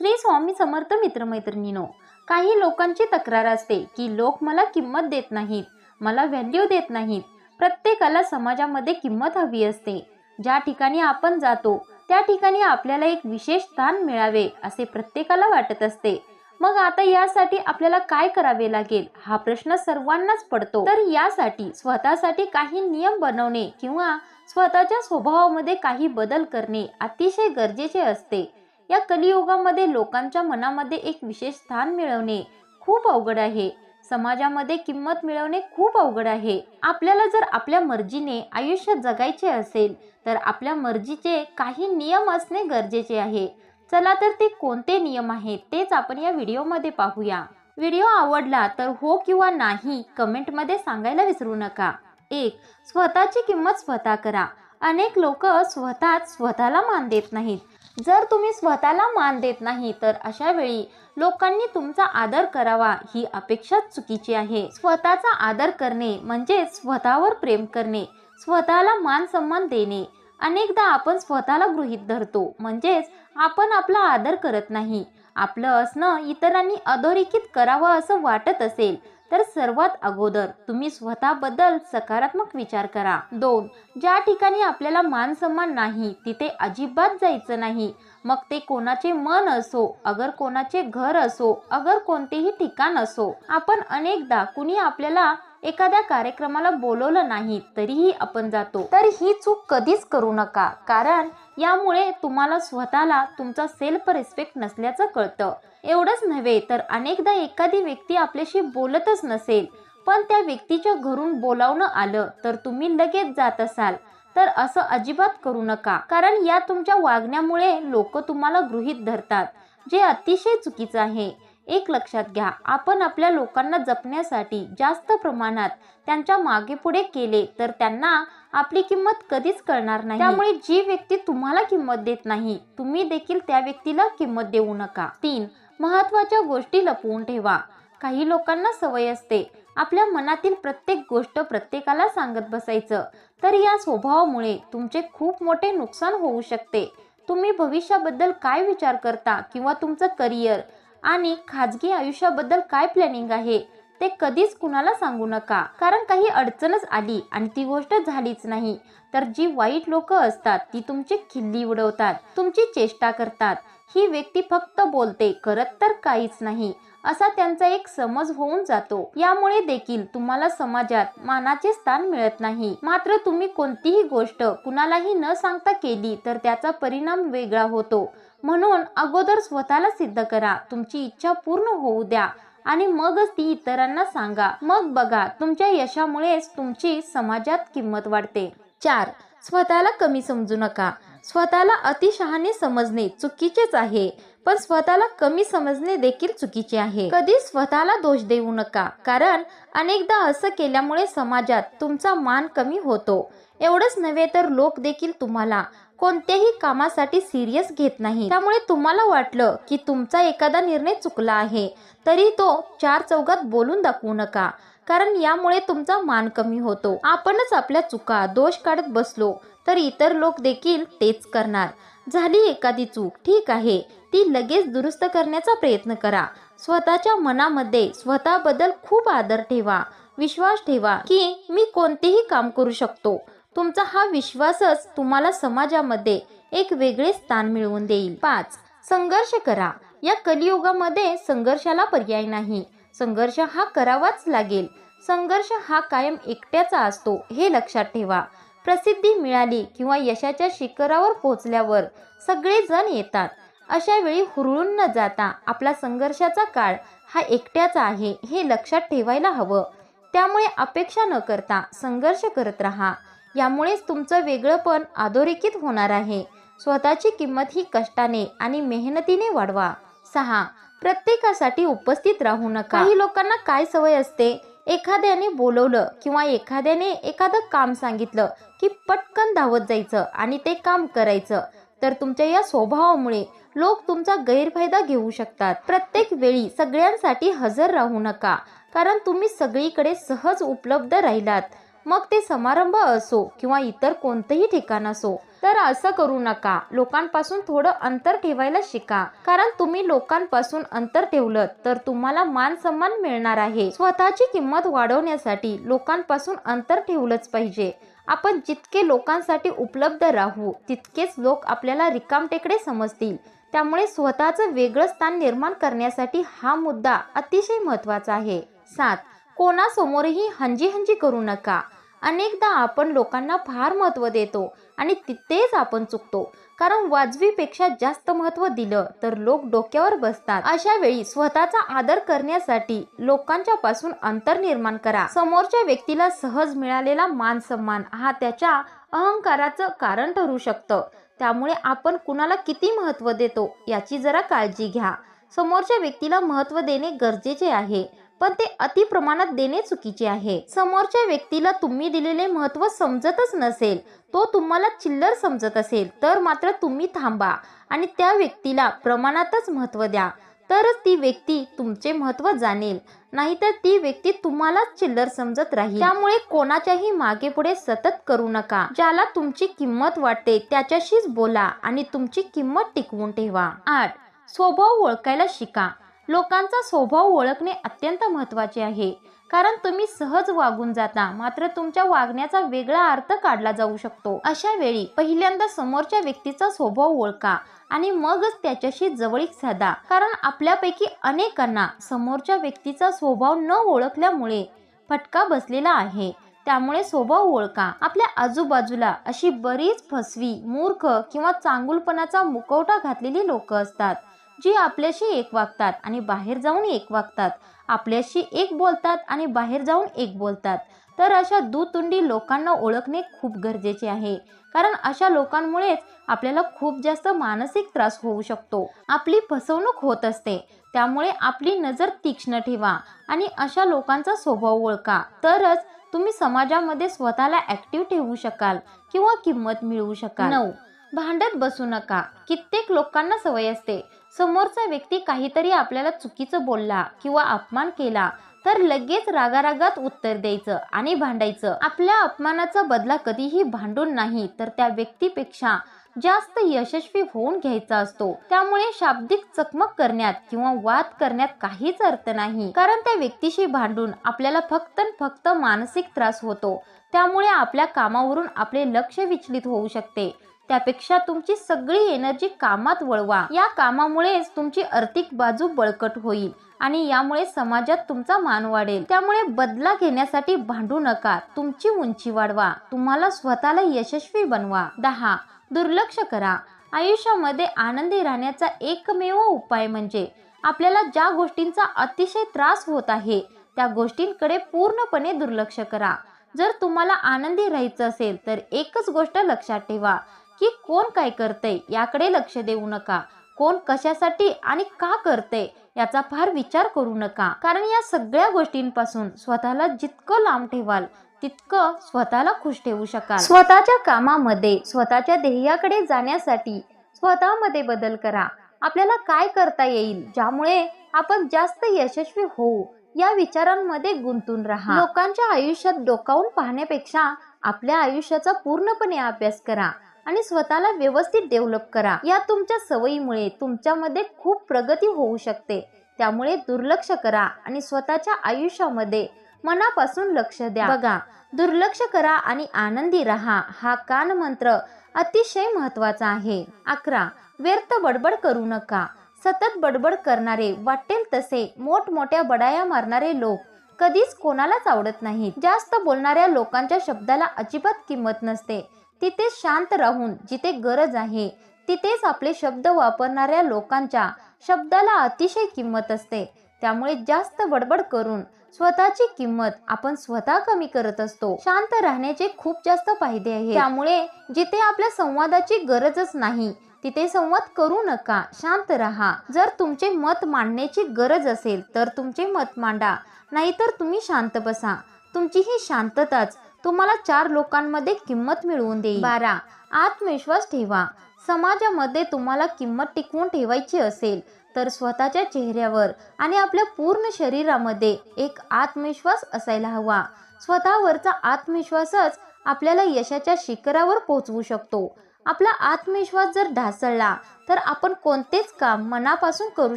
श्री स्वामी समर्थ मित्रमैत्रिणीनो काही लोकांची तक्रार असते की लोक मला किंमत देत नाहीत मला व्हॅल्यू देत नाहीत. प्रत्येकाला समाजामध्ये किंमत हवी असते. ज्या ठिकाणी आपण जातो त्या ठिकाणी आपल्याला एक विशेष स्थान मिळावे असे प्रत्येकाला वाटत असते. मग आता यासाठी आपल्याला काय करावे लागेल हा प्रश्न सर्वांनाच पडतो. तर यासाठी स्वतःसाठी काही नियम बनवणे किंवा स्वतःच्या स्वभावामध्ये काही बदल करणे अतिशय गरजेचे असते. या कलियुगामध्ये लोकांच्या मनामध्ये एक विशेष स्थान मिळवणे खूप अवघड आहे. समाजामध्ये किंमत मिळवणे खूप अवघड आहे. आपल्याला जर आपल्या मर्जीने आयुष्य जगायचे असेल तर आपल्या मर्जीचे काही नियम असणे गरजेचे आहे. चला तर ते कोणते नियम आहेत तेच आपण या व्हिडिओमध्ये पाहूया. व्हिडिओ आवडला तर हो किंवा नाही कमेंटमध्ये सांगायला विसरू नका. एक स्वतःची किंमत स्वतः करा. अनेक लोक स्वतःच स्वतःला मान देत नाहीत. जर तुम्ही स्वतःला मान देत नाही तर अशा वेळी लोकांनी तुमचा आदर करावा ही अपेक्षा चुकीची आहे. स्वतःचा आदर करणे म्हणजे स्वतःवर प्रेम करणे स्वतःला मान सन्मान देणे. अनेकदा आपण स्वतःला गृहीत धरतो म्हणजेच आपण आपला आदर करत नाही. आपलं असणं इतरांनी अधोरेखित करावं असं वाटत असेल तर सर्वात अगोदर तुम्ही स्वतःबद्दल सकारात्मक विचार करा. दोन ज्या ठिकाणी आपल्याला मान सन्मान नाही तिथे अजिबात जायचं नाही. मग ते कोणाचे मन असो अगर कोणाचे घर असो अगर कोणतेही ठिकाण असो. आपण अनेकदा कुणी आपल्याला एखाद्या कार्यक्रमाला बोलवलं नाही तरीही आपण जातो. तर ही चूक कधीच करू नका. कारण यामुळे तुम्हाला स्वतःला तुमचा सेल्फ रिस्पेक्ट नसल्याचं कळतं. एवढंच नव्हे तर अनेकदा एखादी व्यक्ती आपल्याशी बोलतच नसेल पण त्या व्यक्तीच्या घरून बोलावणं आलं तर तुम्ही लगेच जात असाल. तर असं अजिबात करू नका. कारण या तुमच्या वागण्यामुळे लोक तुम्हाला गृहीत धरतात जे अतिशय चुकीचं आहे. एक लक्षात घ्या आपण आपल्या लोकांना जपण्यासाठी जास्त प्रमाणात त्यांच्या मागे पुढे केले तर त्यांना आपली किंमत कधीच कळणार नाही. त्यामुळे जी व्यक्ती तुम्हाला किंमत देत नाही तुम्ही देखील त्या व्यक्तीला किंमत देऊ नका. तीन महत्त्वाच्या गोष्टी लपवून ठेवा. काही लोकांना सवय असते आपल्या मनातील प्रत्येक गोष्ट प्रत्येकाला सांगत बसायचं. तर या स्वभावामुळे तुमचे खूप मोठे नुकसान होऊ शकते. तुम्ही भविष्याबद्दल काय विचार करता किंवा तुमचं करिअर आणि खाजगी आयुष्याबद्दल काय प्लॅनिंग आहे? ते कधीच कुणाला सांगू नका. कारण काही अडचणच आली आणि ती गोष्ट झालीच नाही. तर जी वाईट लोक असतात ती तुमची खिल्ली उडवतात तुमची चेष्टा करतात. ही व्यक्ती फक्त बोलते करत तर काहीच नाही. असा त्यांचा एक समज होऊन जातो. यामुळे देखील तुम्हाला समाजात मानाचे स्थान मिळत नाही. मात्र तुम्ही कोणतीही गोष्ट कुणालाही न सांगता केली तर त्याचा परिणाम वेगळा होतो. म्हणून अगोदर स्वतःला सिद्ध करा. तुमची इच्छा पूर्ण होऊ द्या आणि मगच ती इतरांना सांगा. मग बघा तुमच्या यशामुळेच तुमची समाजात किंमत वाढते. चार स्वतःला कमी समजू नका. स्वतःला अतिशहाणे समजणे चुकीचेच आहे पण स्वतःला कमी समजणे देखील चुकीचे आहे. कधी स्वतःला दोष देऊ नका कारण अनेकदा असं केल्यामुळे समाजात तुमचा मान कमी होतो. एवढंच नव्हे तर लोक देखील तुम्हाला कोणत्याही कामासाठी सिरियस घेत नाही. त्यामुळे तुम्हाला वाटलं की तुमचा एखादा निर्णय चुकला आहे तरी तो चार चौघात बोलून दाखवू नका कारण यामुळे तुमचा मान कमी होतो. आपणच आपल्या चुका दोष काढत बसलो तर इतर लोक देखील तेच करणार. झाली एखादी चूक ठीक आहे ती लगेच दुरुस्त करण्याचा प्रयत्न करा. स्वतःच्या मनामध्ये स्वतःबद्दल खूप आदर ठेवा विश्वास ठेवा की मी कोणतेही काम करू शकतो. तुमचा हा विश्वासच तुम्हाला समाजामध्ये एक वेगळे स्थान मिळवून देईल. पाच संघर्ष करा. या कलियुगामध्ये संघर्षाला पर्याय नाही. संघर्ष हा करावाच लागेल. संघर्ष हा कायम एकट्याचा असतो हे लक्षात ठेवा. प्रसिद्धी मिळाली किंवा यशाच्या शिखरावर पोहोचल्यावर सगळे जण येतात. अशा वेळी हुरळून न जाता आपला संघर्षाचा काळ हा एकट्याचा आहे हे लक्षात ठेवायला हवं. त्यामुळे अपेक्षा न करता संघर्ष करत राहा. यामुळेच तुमचं वेगळंपण अधोरेखित होणार आहे. स्वतःची किंमत ही कष्टाने आणि मेहनतीने वाढवा. सहा. प्रत्येकासाठी उपस्थित राहू नका. काही लोकांना काय सवय असते? एखाद्याने बोलवलं किंवा एखाद्याने एखादं काम सांगितलं की पटकन धावत जायचं आणि ते काम करायचं तर तुमच्या या स्वभावामुळे लोक तुमचा गैरफायदा घेऊ शकतात. प्रत्येक वेळी सगळ्यांसाठी हजर राहू नका कारण तुम्ही सगळीकडे सहज उपलब्ध राहिलात. मग ते समारंभ असो किंवा इतर कोणतंही ठिकाण असो तर असं करू नका. लोकांपासून थोडं अंतर ठेवायला शिका. कारण तुम्ही लोकांपासून अंतर ठेवलं तर तुम्हाला मान सन्मान मिळणार आहे. स्वतःची किंमत वाढवण्यासाठी लोकांपासून अंतर ठेवलंच पाहिजे. आपण जितके लोकांसाठी उपलब्ध राहू तितकेच लोक आपल्याला रिकामटेकडे समजतील. त्यामुळे स्वतःचं वेगळं स्थान निर्माण करण्यासाठी हा मुद्दा अतिशय महत्त्वाचा आहे. सात. कोणासमोरही हंजी हंजी करू नका. अनेकदा आपण लोकांना फार महत्त्व देतो आणि तिथेच आपण चुकतो. कारण वाजवीपेक्षा जास्त महत्त्व दिलं तर लोक डोक्यावर बसतात. अशा वेळी स्वतःचा आदर करण्यासाठी लोकांच्या पासून अंतर निर्माण करा. समोरच्या व्यक्तीला सहज मिळालेला मान सन्मान हा त्याच्या अहंकाराचं कारण ठरू शकतं. त्यामुळे आपण कुणाला किती महत्त्व देतो याची जरा काळजी घ्या. समोरच्या व्यक्तीला महत्त्व देणे गरजेचे आहे. पण ते अति प्रमाणात देणे चुकीचे आहे. समोरच्या व्यक्तीला तुम्ही दिलेले महत्त्व समजतच नसेल तो तुम्हाला चिल्लर समजत असेल तर मात्र तुम्ही थांबा आणि त्या व्यक्तीला प्रमाणातच महत्त्व द्या. तरच ती व्यक्ती तुमचे महत्त्व जाणेल नाहीतर ती व्यक्ती तुम्हालाच चिल्लर समजत राहील. त्यामुळे कोणाच्याही मागे पुढे सतत करू नका. ज्याला तुमची किंमत वाटते त्याच्याशीच बोला आणि तुमची किंमत टिकवून ठेवा. आठ. स्वभाव ओळखायला शिका. लोकांचा स्वभाव ओळखणे अत्यंत महत्त्वाचे आहे. कारण तुम्ही सहज वागून जाता मात्र तुमच्या वागण्याचा वेगळा अर्थ काढला जाऊ शकतो. अशा वेळी पहिल्यांदा समोरच्या व्यक्तीचा स्वभाव ओळखा आणि मगच त्याच्याशी जवळीक साधा. कारण आपल्यापैकी अनेकांना समोरच्या व्यक्तीचा स्वभाव न ओळखल्यामुळे फटका बसलेला आहे. त्यामुळे स्वभाव ओळखा. आपल्या आजूबाजूला अशी बरीच फसवी मूर्ख किंवा चांगुलपणाचा मुखवटा घातलेली लोक असतात. जी आपल्याशी एक वागतात आणि बाहेर जाऊन एक वागतात आपल्याशी एक बोलतात आणि बाहेर जाऊन एक बोलतात. तर अशा दुतुंडी लोकांना ओळखणे खूप गरजेचे आहे. कारण अशा लोकांमुळेच आपल्याला खूप जास्त मानसिक त्रास होऊ शकतो. आपली फसवणूक होत असते. त्यामुळे आपली नजर तीक्ष्ण ठेवा आणि अशा लोकांचा स्वभाव ओळखा. तरच तुम्ही समाजामध्ये स्वतःला ऍक्टिव्ह ठेवू शकाल किंवा किंमत मिळवू शकाल. नऊ. भांडत बसू नका. कित्येक लोकांना सवय असते. समोरचा व्यक्ती काहीतरी आपल्याला चुकीचं बोलला किंवा अपमान केला तर लगेच रागारागात उत्तर द्यायचं आणि भांडायचं. आपल्या अपमानाचा बदला कधीही भांडून नाही तर त्या व्यक्तीपेक्षा जास्त यशस्वी होऊन घ्यायचा असतो. त्यामुळे शाब्दिक चकमक करण्यात किंवा वाद करण्यात काहीच अर्थ नाही. कारण त्या व्यक्तीशी भांडून आपल्याला फक्त फक्त मानसिक त्रास होतो. त्यामुळे आपल्या कामावरून आपले लक्ष विचलित होऊ शकते. त्यापेक्षा तुमची सगळी एनर्जी कामात वळवा. या कामामुळेच तुमची आर्थिक बाजू बळकट होईल आणि यामुळे समाजात तुमचा मान वाढेल. त्यामुळे बदला घेण्यासाठी भांडू नका. तुमची उंची वाढवा. तुम्हाला स्वतःला यशस्वी बनवा. दहा. दुर्लक्ष करा. आयुष्यामध्ये आनंदी राहण्याचा एकमेव उपाय म्हणजे आपल्याला ज्या गोष्टींचा अतिशय त्रास होत आहे त्या गोष्टींकडे पूर्णपणे दुर्लक्ष करा. जर तुम्हाला आनंदी राहायचं असेल तर एकच गोष्ट लक्षात ठेवा. की कोण काय करते याकडे लक्ष देऊ नका. कोण कशासाठी आणि का करते याचा फार विचार करू नका. कारण या सगळ्या गोष्टींपासून स्वतःला जितकं लांब ठेवाल तितकं स्वतःला खुश ठेवू शकाल. स्वतःच्या कामामध्ये स्वतःच्या ध्येयाकडे जाण्यासाठी स्वतःमध्ये बदल करा. आपल्याला काय करता येईल ज्यामुळे आपण जास्त यशस्वी होऊ या विचारांमध्ये गुंतून राहा. लोकांच्या आयुष्यात डोकावून पाहण्यापेक्षा आपल्या आयुष्याचा पूर्णपणे अभ्यास करा. आणि स्वतःला व्यवस्थित डेव्हलप करा. या तुमच्या सवयीमुळे तुमच्यामध्ये खूप प्रगती होऊ शकते. त्यामुळे दुर्लक्ष करा आणि स्वतःच्या आयुष्यामध्ये मनापासून लक्ष द्या. बघा दुर्लक्ष करा आणि आनंदी राहा हा कान मंत्र अतिशय महत्त्वाचा आहे. अकरा व्यर्थ बडबड करू नका. सतत बडबड करणारे वाटेल तसे मोठमोठ्या बडाया मारणारे लोक कधीच कोणालाच आवडत नाहीत. जास्त बोलणाऱ्या लोकांच्या शब्दाला अजिबात किंमत नसते. तिथे शांत राहून जिथे गरज आहे तिथेच आपले शब्द वापरणाऱ्या लोकांच्या शब्दाला अतिशय किंमत असते. त्यामुळे जास्त बडबड करून स्वतःची किंमत आपण स्वतः कमी करत असतो. शांत राहण्याचे खूप जास्त फायदे आहे त्यामुळे जिथे आपल्या संवादाची गरजच नाही तिथे संवाद करू नका शांत राहा. जर तुमचे मत मांडण्याची गरज असेल तर तुमचे मत मांडा. नाहीतर तुम्ही शांत बसा. तुमची ही शांतताच तुम्हाला चार लोकांमध्ये किंमत मिळवून देईल. बारा. आत्मविश्वास ठेवा. समाजामध्ये तुम्हाला किंमत टिकवून ठेवायची असेल तर स्वतःच्या चेहऱ्यावर आणि आपल्या पूर्ण शरीरामध्ये एक आत्मविश्वास असायला हवा. स्वतःवरचा आत्मविश्वासच आपल्याला यशाच्या शिखरावर पोहोचवू शकतो. आपला आत्मविश्वास जर ढासळला तर आपण कोणतेच काम मनापासून करू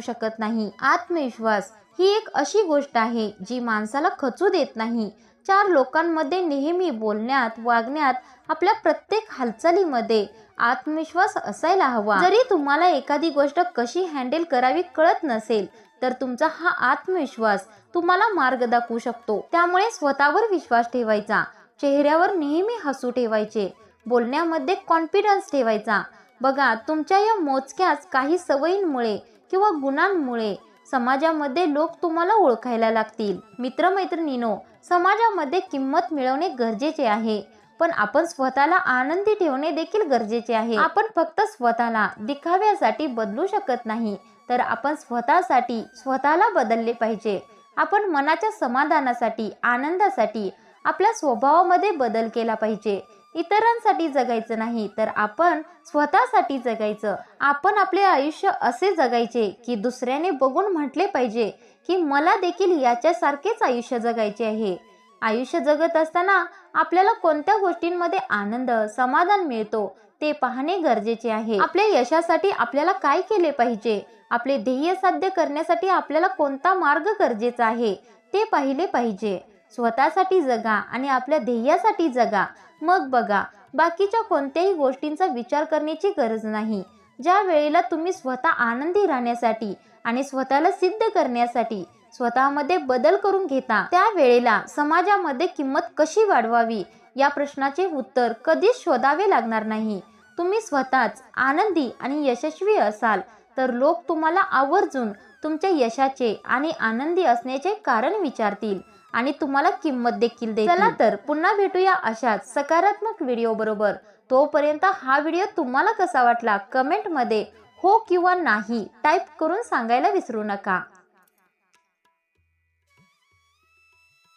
शकत नाही. आत्मविश्वास ही एक अशी गोष्ट आहे जी माणसाला खचू देत नाही. चार लोकांमध्ये नेहमी बोलण्यात वागण्यात आपल्या प्रत्येक हालचालीमध्ये आत्मविश्वास असायला हवा. जरी तुम्हाला एखादी गोष्ट कशी हँडल करावी कळत नसेल तर तुमचा हा आत्मविश्वास तुम्हाला मार्ग दाखवू शकतो. त्यामुळे स्वतःवर विश्वास ठेवायचा चेहऱ्यावर नेहमी हसू ठेवायचे बोलण्यामध्ये कॉन्फिडन्स ठेवायचा. बघा तुमच्या या मोजक्याच काही सवयींमुळे किंवा गुणांमुळे समाजामध्ये लोक तुम्हाला ओळखायला लागतील. मित्रमैत्रिणीनो समाजामध्ये किंमत मिळवणे गरजेचे आहे. पण आपण स्वतःला आनंदी ठेवणे देखील गरजेचे आहे. आपण फक्त स्वतःला दिखाव्यासाठी बदलू शकत नाही तर आपण स्वतःसाठी स्वतःला बदलले पाहिजे. आपण मनाच्या समाधानासाठी आनंदासाठी आपल्या स्वभावामध्ये बदल केला पाहिजे. इतरांसाठी जगायचं नाही तर आपण स्वतःसाठी जगायचं. आपण आपले आयुष्य असे जगायचे की दुसऱ्याने बघून म्हटले पाहिजे की मला देखील याच्यासारखेच आयुष्य जगायचे आहे. आयुष्य जगत असताना आपल्याला कोणत्या गोष्टींमध्ये आनंद समाधान मिळतो ते पाहणे गरजेचे आहे. आपल्या यशासाठी आपल्याला काय केले पाहिजे? आपले ध्येय साध्य करण्यासाठी आपल्याला कोणता मार्ग गरजेचा आहे? ते पाहिले पाहिजे. स्वतःसाठी जगा आणि आपल्या ध्येयासाठी जगा. मग बघा बाकीच्या कोणत्याही गोष्टींचा विचार करण्याची गरज नाही. ज्या वेळेला तुम्ही स्वतः आनंदी राहण्यासाठी आणि स्वतःला सिद्ध करण्यासाठी स्वतःमध्ये बदल करून घेता त्या वेळेला समाजामध्ये किंमत कशी वाढवावी या प्रश्नाचे उत्तर कधीच शोधावे लागणार नाही. तुम्ही स्वतःच आनंदी आणि यशस्वी असाल तर लोक तुम्हाला आवर्जून तुमच्या यशाचे आणि आनंदी असण्याचे कारण विचारतील. आणि तुम्हाला किंमत देखील दे चला तर पुन्हा भेटूया अशाच सकारात्मक व्हिडिओ बरोबर. तोपर्यंत हा व्हिडिओ तुम्हाला कसा वाटला? कमेंटमध्ये हो किंवा नाही टाईप करून सांगायला विसरू नका.